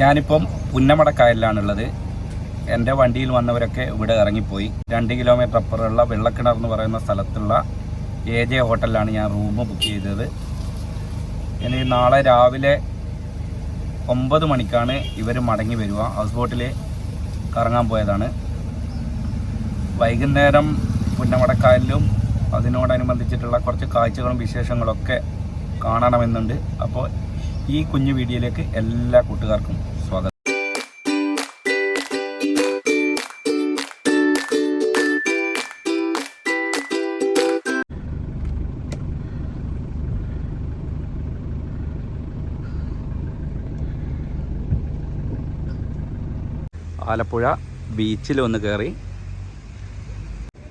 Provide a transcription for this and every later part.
ഞാനിപ്പം പുന്നമടക്കായലിലാണുള്ളത്. എന്റെ വണ്ടിയിൽ വന്നവരൊക്കെ ഇവിടെ ഇറങ്ങിപ്പോയി. രണ്ട് കിലോമീറ്റർ അപ്പുറമുള്ള വെള്ളക്കിണർ എന്ന് പറയുന്ന സ്ഥലത്തുള്ള എ ജെ ഹോട്ടലിലാണ് ഞാൻ റൂം ബുക്ക് ചെയ്തത്. ഇനി നാളെ രാവിലെ ഒമ്പത് മണിക്കാണ് ഇവർ മടങ്ങി വരിക. ഹൗസ് ബോട്ടിൽ കറങ്ങാൻ പോയതാണ്. വൈകുന്നേരം പുന്നമടക്കായലിലും അതിനോടനുബന്ധിച്ചിട്ടുള്ള കുറച്ച് കാഴ്ചകളും വിശേഷങ്ങളൊക്കെ കാണണമെന്നുണ്ട്. അപ്പോൾ ഈ കുഞ്ഞു വീഡിയോയിലേക്ക് എല്ലാ കൂട്ടുകാർക്കും ആലപ്പുഴ ബീച്ചിൽ ഒന്ന് കയറി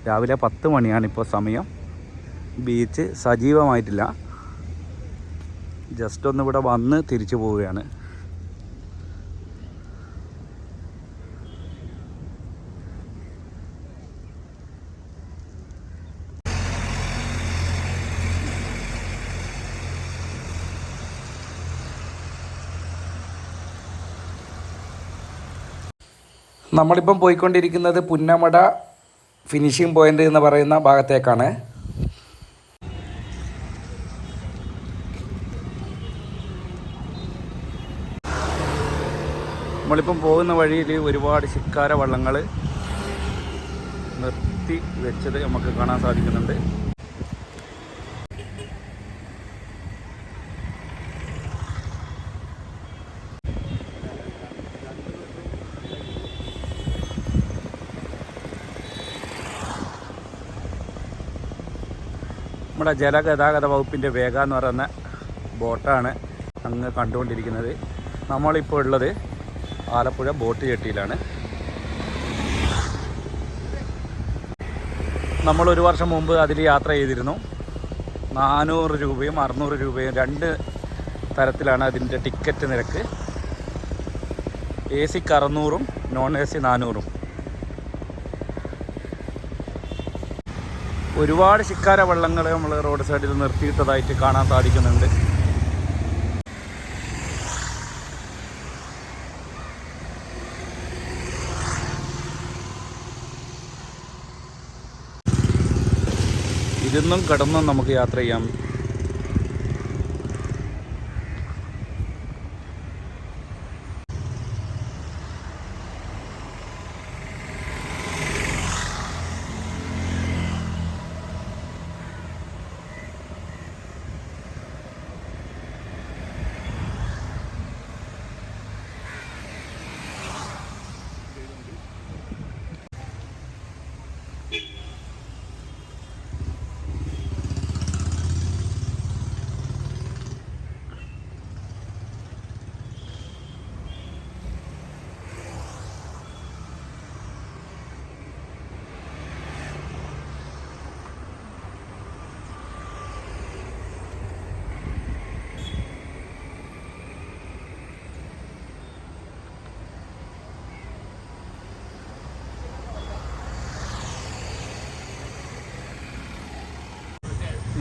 രാവിലെ പത്ത് മണിയാണിപ്പോൾ സമയം. ബീച്ച് സജീവമായിട്ടില്ല. ജസ്റ്റ് ഒന്ന് ഇവിടെ വന്ന് തിരിച്ചു പോവുകയാണ്. നമ്മളിപ്പം പോയിക്കൊണ്ടിരിക്കുന്നത് പുന്നമട ഫിനിഷിംഗ് പോയിന്റ് എന്ന് പറയുന്ന ഭാഗത്തേക്കാണ്. നമ്മളിപ്പം പോകുന്ന വഴിയിൽ ഒരുപാട് ശിക്കാര വള്ളങ്ങൾ നിർത്തി വെച്ചത് നമുക്ക് കാണാൻ സാധിക്കുന്നുണ്ട്. നമ്മുടെ ജലഗതാഗത വകുപ്പിന്റെ വേഗ എന്ന് പറയുന്ന ബോട്ടാണ് അങ്ങ് കണ്ടുകൊണ്ടിരിക്കുന്നത്. നമ്മളിപ്പോൾ ഉള്ളത് ആലപ്പുഴ ബോട്ട് ജെട്ടിയിലാണ്. നമ്മൾ ഒരു വർഷം മുമ്പ് അതിൽ യാത്ര ചെയ്തിരുന്നു. നാനൂറ് രൂപയും അറുന്നൂറ് രൂപയും രണ്ട് തരത്തിലാണ് അതിന്റെ ടിക്കറ്റ് നിരക്ക്. എ സിക്ക് അറുന്നൂറും നോൺ എ സി നാനൂറും. ഒരുപാട് ശിക്കാര വള്ളങ്ങൾ നമ്മൾ റോഡ് സൈഡിൽ നിർത്തിയിട്ടതായിട്ട് കാണാൻ സാധിക്കുന്നുണ്ട്. ഇരുന്നും കിടന്നും നമുക്ക് യാത്ര ചെയ്യാം.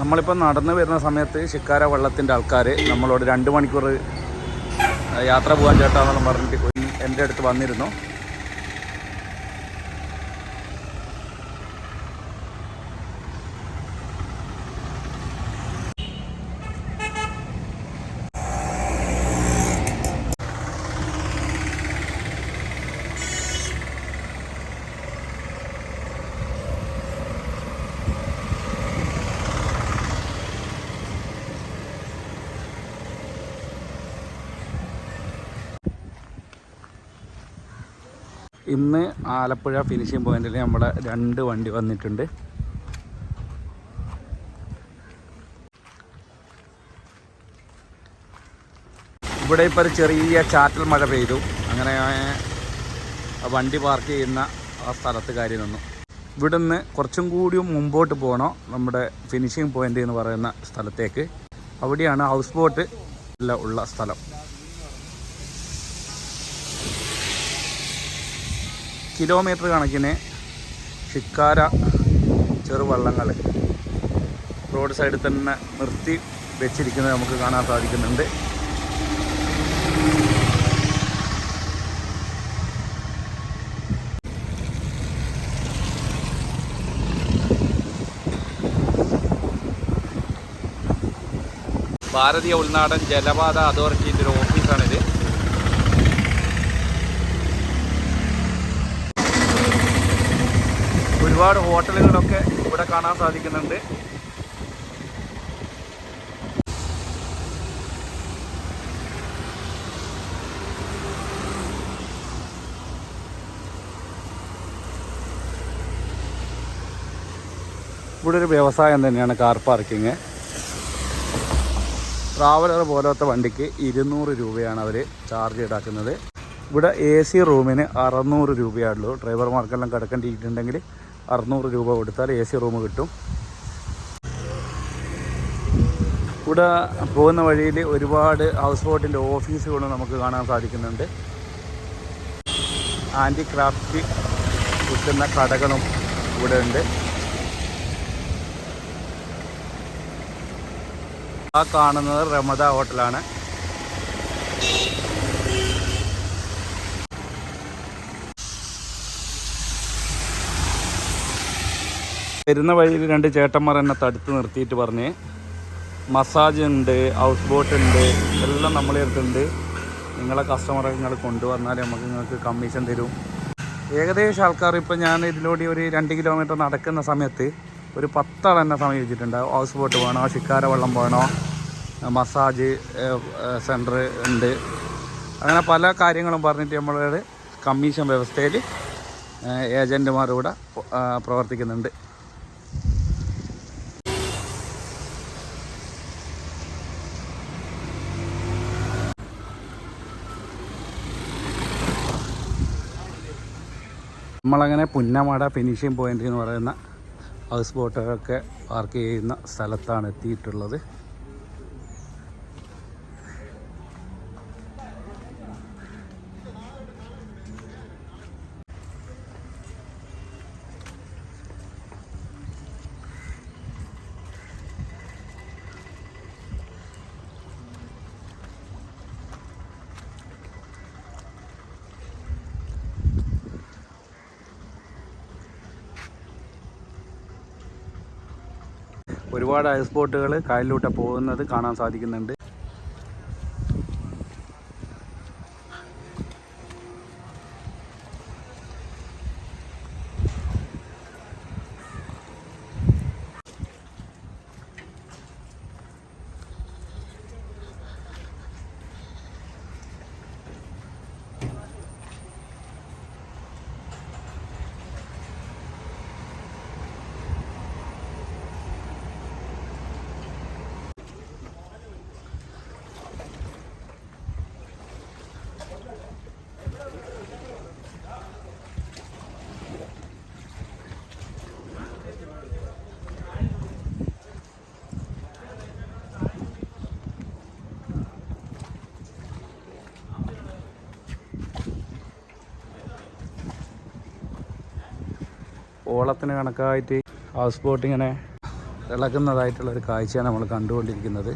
നമ്മളിപ്പോൾ നടന്നു വരുന്ന സമയത്ത് ശിക്കാര വള്ളത്തിന്റെ ആൾക്കാർ നമ്മളോട് രണ്ട് മണിക്കൂർ യാത്ര പോകാൻ ചേട്ടാന്നെല്ലാം പറഞ്ഞിട്ട് എന്റെ അടുത്ത് വന്നിരുന്നു. ഇന്ന് ആലപ്പുഴ ഫിനിഷിംഗ് പോയിന്റിൽ നമ്മുടെ രണ്ട് വണ്ടി വന്നിട്ടുണ്ട്. ഇവിടെ ഇപ്പോൾ ഒരു ചെറിയ ചാറ്റൽ മഴ പെയ്തു. അങ്ങനെ വണ്ടി പാർക്ക് ചെയ്യുന്ന ആ സ്ഥലത്ത് കാര്യം നിന്നു. ഇവിടുന്ന് കുറച്ചും കൂടിയും മുമ്പോട്ട് പോകണോ നമ്മുടെ ഫിനിഷിംഗ് പോയിന്റ് എന്ന് പറയുന്ന സ്ഥലത്തേക്ക്. അവിടെയാണ് ഹൗസ് ബോട്ട് ഉള്ള സ്ഥലം. കിലോമീറ്റർ കണക്കിന് ഷിക്കാര ചെറുവള്ളങ്ങൾ. റോഡ് സൈഡിൽ തന്നെ നിർത്തി വെച്ചിരിക്കുന്നത് നമുക്ക് കാണാൻ സാധിക്കുന്നുണ്ട്. ഭാരതീയ ഉൾനാടൻ ജലപാത അതോറിറ്റിന്റെ ഒരു ഒരുപാട് ഹോട്ടലുകളൊക്കെ ഇവിടെ കാണാൻ സാധിക്കുന്നുണ്ട്. ഇവിടെ ഒരു വ്യവസായം തന്നെയാണ് കാർ പാർക്കിങ്. ട്രാവലർ പോലത്തെ വണ്ടിക്ക് ഇരുന്നൂറ് രൂപയാണ് അവർ ചാർജ് ഈടാക്കുന്നത്. ഇവിടെ എ സി റൂമിന് അറുന്നൂറ് രൂപയാണുള്ളൂ ഡ്രൈവർമാർക്കെല്ലാം കിടക്കേണ്ടിയിട്ടുണ്ടെങ്കിൽ അറുന്നൂറ് രൂപ കൊടുത്താൽ എ സി റൂം കിട്ടും. ഇവിടെ പോകുന്ന വഴിയിൽ ഒരുപാട് ഹൗസ് ബോട്ടിന്റെ ഓഫീസുകൾ നമുക്ക് കാണാൻ സാധിക്കുന്നുണ്ട്. ആന്റി ക്രാഫ്റ്റ് കിട്ടുന്ന കടകളും ഇവിടെ ഉണ്ട്. ആ കാണുന്നത് റമദ ഹോട്ടലാണ് വരുന്ന വഴിയിൽ രണ്ട് ചേട്ടന്മാർ എന്നെ തടുത്ത് നിർത്തിയിട്ട് പറഞ്ഞ് മസാജ് ഉണ്ട് ഹൗസ് ബോട്ട് ഉണ്ട് എല്ലാം നമ്മളെ അടുത്തുണ്ട്. നിങ്ങളെ കസ്റ്റമറെ നിങ്ങൾ കൊണ്ടുവന്നാൽ നമുക്ക് നിങ്ങൾക്ക് കമ്മീഷൻ തരും. ഏകദേശം ആൾക്കാർ ഇപ്പം ഞാൻ ഇതിലൂടെ ഒരു രണ്ട് കിലോമീറ്റർ നടക്കുന്ന സമയത്ത് ഒരു പത്താൾ എന്നെ സമീപിച്ചിട്ടുണ്ട്. ഹൗസ് ബോട്ട് വേണോ ശിക്കാര വെള്ളം വേണോ മസാജ് സെന്റർ ഉണ്ട്. അങ്ങനെ പല കാര്യങ്ങളും പറഞ്ഞിട്ട് നമ്മളുടെ കമ്മീഷൻ വ്യവസ്ഥയിൽ ഏജന്റുമാർ പ്രവർത്തിക്കുന്നുണ്ട്. നമ്മളങ്ങനെ പുന്നമട ഫിനിഷിംഗ് പോയിന്റ് എന്ന് പറയുന്ന ഹൗസ് ബോട്ടുകളൊക്കെ പാർക്ക് ചെയ്യുന്ന സ്ഥലത്താണ് എത്തിയിട്ടുള്ളത്. ബോട്ടുകൾ കായലിലൂടെ പോകുന്നത് കാണാൻ സാധിക്കുന്നുണ്ട്. ഓളത്തിന് കണക്കായിട്ട് ഹൗസ് ബോട്ട് ഇങ്ങനെ ഇളകുന്നതായിട്ടുള്ള ഒരു കാഴ്ചയാണ് നമ്മൾ കണ്ടുകൊണ്ടിരിക്കുന്നത്.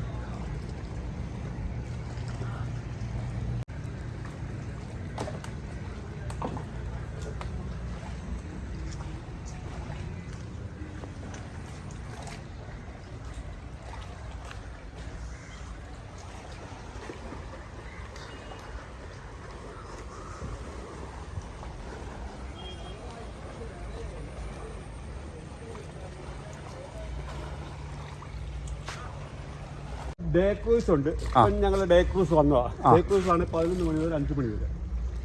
ഡേ ക്രൂസ് ഉണ്ട്. ഞങ്ങൾ ഡേ ക്രൂസ് വന്നതാ. ഡേ ക്രൂസ് ആണ് പതിനൊന്ന് മണി മുതൽ അഞ്ച് മണി വരെ.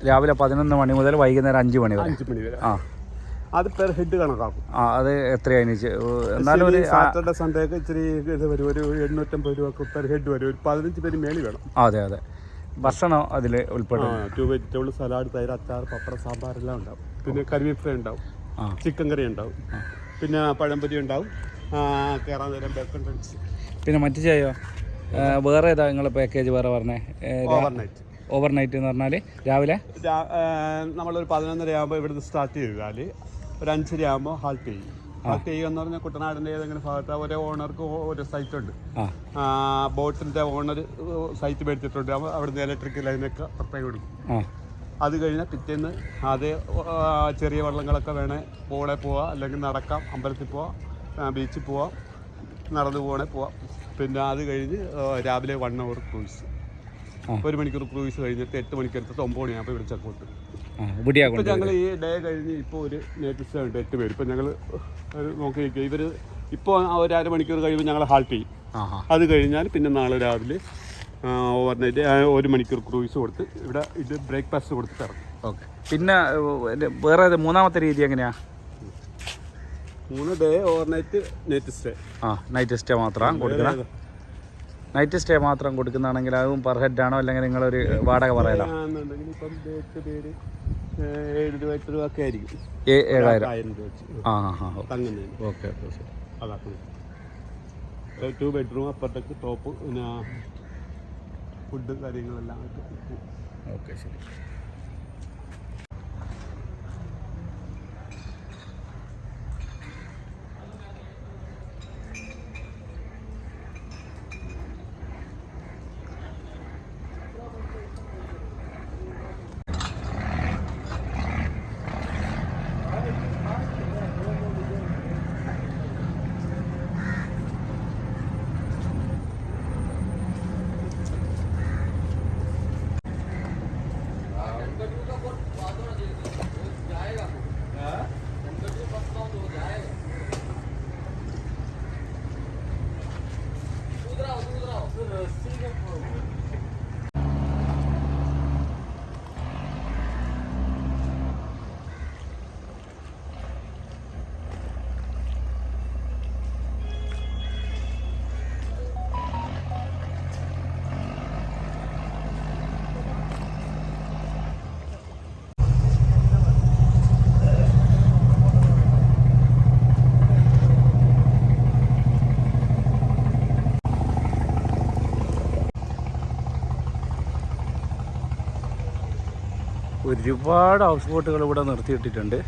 രാവിലെ പതിനൊന്ന് മണി മുതൽ വൈകുന്നേരം അഞ്ച് മണി വരെ. അഞ്ച് മണി വരെ. ആ. അത് പെർ ഹെഡ് കണക്കാക്കും ആ അത് എത്രയാണ് എന്നാലും ഒരു സാറ്റർഡേ സൺഡേ ഒക്കെ ഇച്ചിരി ഇത് വരും. ഒരു എണ്ണൂറ്റമ്പത് രൂപ പെർ ഹെഡ് വരും. ഒരു പതിനഞ്ച് പേര് മേളി വേണം. അതെ അതെ. ഭക്ഷണം അതിൽ ഉൾപ്പെടും. ടു വെജിറ്റബിൾ സലാഡ് തൈര് അച്ചാർ പപ്പടം സാമ്പാർ എല്ലാം ഉണ്ടാവും. പിന്നെ കരിമീൻ ഫ്രൈ ഉണ്ടാവും ചിക്കൻ കറി ഉണ്ടാവും. പിന്നെ പഴംപൊരി ഉണ്ടാവും. കയറാൻ നേരം ബേക്കൺ ഡ്രിങ്ക്സ് പിന്നെ മറ്റു ചെയ്യോ? വേറെ ഏതാ നിങ്ങളെ പാക്കേജ് വേറെ പറഞ്ഞേ? ഓവർ നൈറ്റ് എന്ന് പറഞ്ഞാൽ രാവിലെ? നമ്മളൊരു പതിനൊന്നര ആകുമ്പോൾ ഇവിടുന്ന് സ്റ്റാർട്ട് ചെയ്താൽ ഒരു അഞ്ചര ആകുമ്പോൾ ഹാൾട്ട് ചെയ്യും ഹാൾട്ട് ചെയ്യുക എന്ന് പറഞ്ഞാൽ കുട്ടനാടിന്റെ ഏതെങ്കിലും ഭാഗത്ത് ഓരോ ഓണർക്ക് ഒരു സൈറ്റ് ഉണ്ട്. ബോട്ടിന്റെ ഓണർ സൈറ്റ് മേടിച്ചിട്ടുണ്ട്. അവിടുന്ന് ഇലക്ട്രിക് ലൈനൊക്കെ പ്രത്യേകം കൊടുക്കും. അത് കഴിഞ്ഞാൽ പിറ്റേന്ന് അതേ ചെറിയ വള്ളങ്ങളൊക്കെ വേണേൽ പോളെ പോവാം. അല്ലെങ്കിൽ നടക്കാം. അമ്പലത്തിൽ പോവാം. ബീച്ചിൽ പോവാം. നടന്നു പോകണേ പോവാം. പിന്നെ അത് കഴിഞ്ഞ് രാവിലെ വൺ അവർ ക്രൂയിസ് ഒരു മണിക്കൂർ ക്രൂയിസ് കഴിഞ്ഞിട്ട് എട്ട് മണിക്കടുത്ത് ഒമ്പത് മണിയാകുമ്പോൾ ഇവിടെ ചെക്കൗട്ട് ഇപ്പം ഞങ്ങൾ ഈ ഡേ കഴിഞ്ഞ് ഇപ്പോൾ ഒരു നേറ്റീവ്സ് ഉണ്ട് എട്ട് പേര്. ഇപ്പം ഞങ്ങൾ നോക്കി നിൽക്കുക ഇവർ ഇപ്പോൾ ഒരു അര മണിക്കൂർ കഴിയുമ്പോൾ ഞങ്ങൾ ഹാൾട്ട് ചെയ്യും. അത് കഴിഞ്ഞാൽ പിന്നെ നാളെ രാവിലെ ഓവർനൈറ്റ് ഒരു മണിക്കൂർ ക്രൂയിസ് കൊടുത്ത് ഇവിടെ ഇത് ബ്രേക്ക്ഫാസ്റ്റ് കൊടുത്തിട്ട് ഇറങ്ങും. ഓക്കെ പിന്നെ വേറെ മൂന്നാമത്തെ രീതി എങ്ങനെയാ? മൂന്ന് ഡേ ഓവർനൈറ്റ് നൈറ്റ് സ്റ്റേ ആ നൈറ്റ് സ്റ്റേ മാത്രം കൊടുക്കണം നൈറ്റ് സ്റ്റേ മാത്രം കൊടുക്കുന്നതാണെങ്കിൽ അതും പെർ ഹെഡ് ആണോ? അല്ലെങ്കിൽ നിങ്ങൾ ഒരു വാടക പറയലോ? ഏഴായിരം. ആ ആ ഓക്കെ ടു ബെഡ്റൂം അപ്പുറത്തേക്ക് ടോപ്പ് ഫുഡ് കാര്യങ്ങളെല്ലാം ഓക്കെ ശരി. ഒരുപാട് ഹൗസ് ബോട്ടുകൾ ഇവിടെ നിർത്തിയിട്ടിട്ടുണ്ട്.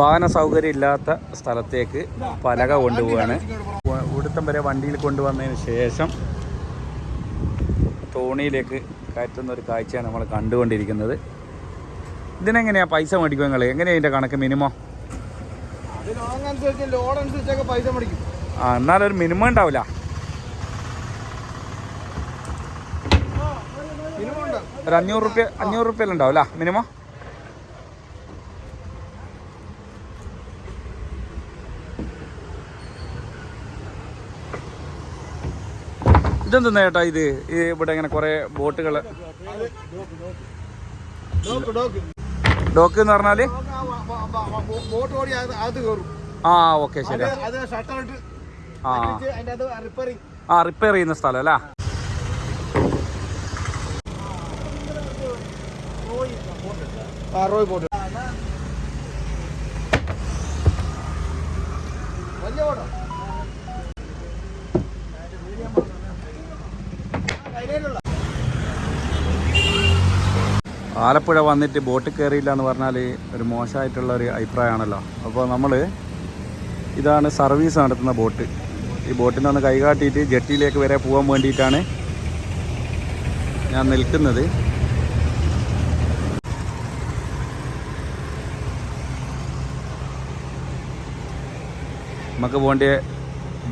വാഹന സൗകര്യം ഇല്ലാത്ത സ്ഥലത്തേക്ക് പലക കൊണ്ടുപോവാണ്. ഇവിടുത്തം വരെ വണ്ടിയിൽ കൊണ്ടുവന്നതിന് ശേഷം തോണിയിലേക്ക് കയറ്റുന്ന ഒരു കാഴ്ചയാണ് നമ്മൾ കണ്ടുകൊണ്ടിരിക്കുന്നത്. ഇതിനെങ്ങനെയാണ് പൈസ മേടിക്കും നിങ്ങൾ എങ്ങനെയാണ് ഇതിന്റെ കണക്ക് മിനിമം പൈസ മേടിക്കും ആ എന്നാലൊരു മിനിമം ഉണ്ടാവില്ല. ഒരു അഞ്ഞൂറ് റുപ്യ അഞ്ഞൂറ് റുപ്യയിലുണ്ടാവില്ല മിനിമം ഇതെന്താ ചേട്ടാ ഇത്? ഇവിടെ ഇങ്ങനെ കുറേ ബോട്ടുകൾ. ഡോക്ക് എന്ന് പറഞ്ഞാൽ? ആ ഓക്കെ ശരി ആ. ആ റിപ്പയർ ചെയ്യുന്ന സ്ഥലം അല്ല? റോയ് ബോട്ട്. ആലപ്പുഴ വന്നിട്ട് ബോട്ട് കയറിയില്ല എന്ന് പറഞ്ഞാൽ ഒരു മോശമായിട്ടുള്ള ഒരു അഭിപ്രായമാണല്ലോ. അപ്പോൾ നമ്മൾ ഇതാണ് സർവീസ് നടത്തുന്ന ബോട്ട്. ഈ ബോട്ടിനെ ഒന്ന് കൈകാട്ടിയിട്ട് ജെട്ടിയിലേക്ക് വരെ പോകാൻ വേണ്ടിയിട്ടാണ് ഞാൻ നിൽക്കുന്നത്. നമുക്ക് പോകേണ്ട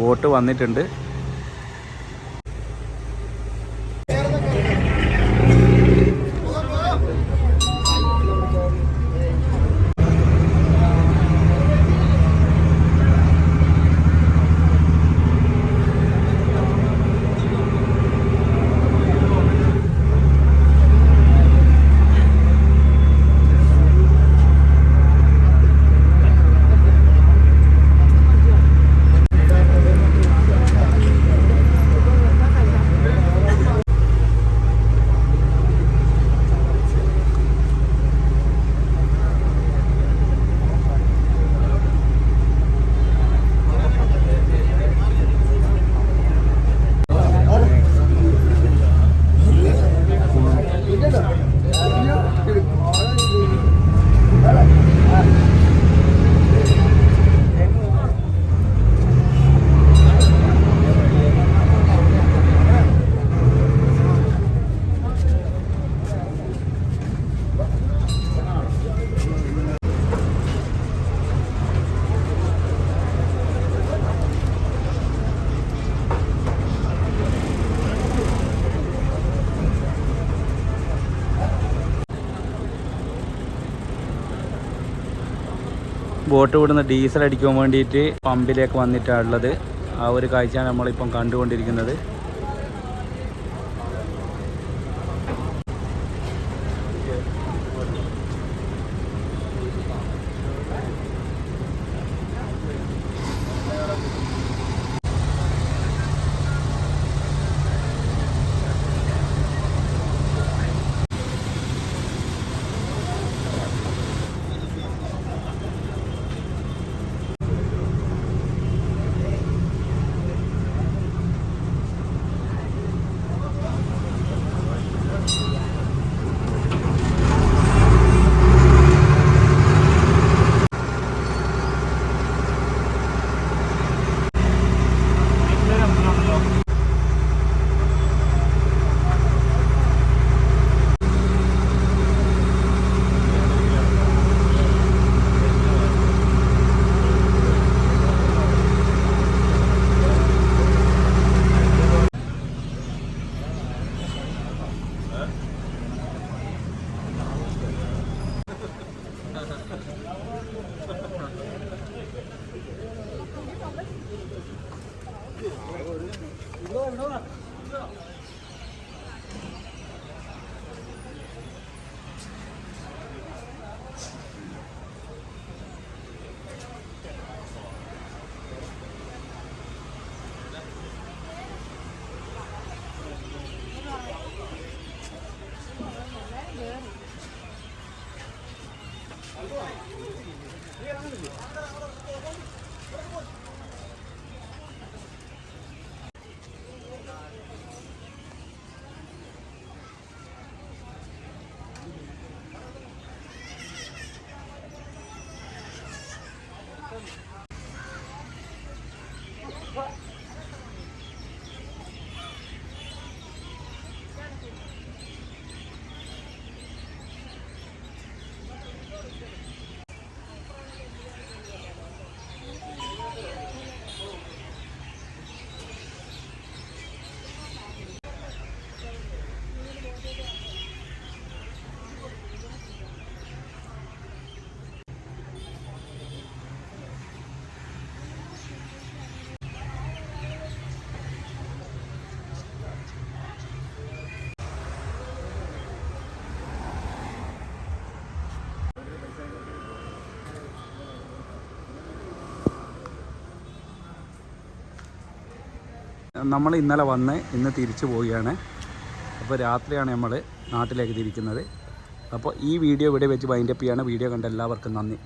ബോട്ട് വന്നിട്ടുണ്ട്. ബോട്ട് ഇവിടുന്ന് ഡീസൽ അടിക്കാൻ വേണ്ടിയിട്ട് പമ്പിലേക്ക് വന്നിട്ടാണ് ഉള്ളത് ആ ഒരു കാഴ്ചയാണ് നമ്മളിപ്പം കണ്ടുകൊണ്ടിരിക്കുന്നത്. നമ്മൾ ഇന്നലെ വന്ന് ഇന്ന് തിരിച്ചു പോവുകയാണ്. അപ്പോൾ രാത്രിയാണ് നമ്മൾ നാട്ടിലേക്ക് തിരിക്കുന്നത്. അപ്പോൾ ഈ വീഡിയോ ഇവിടെ വെച്ച് വൈൻഡപ്പ് ചെയ്യാണ്. വീഡിയോ കണ്ട എല്ലാവർക്കും നന്ദി.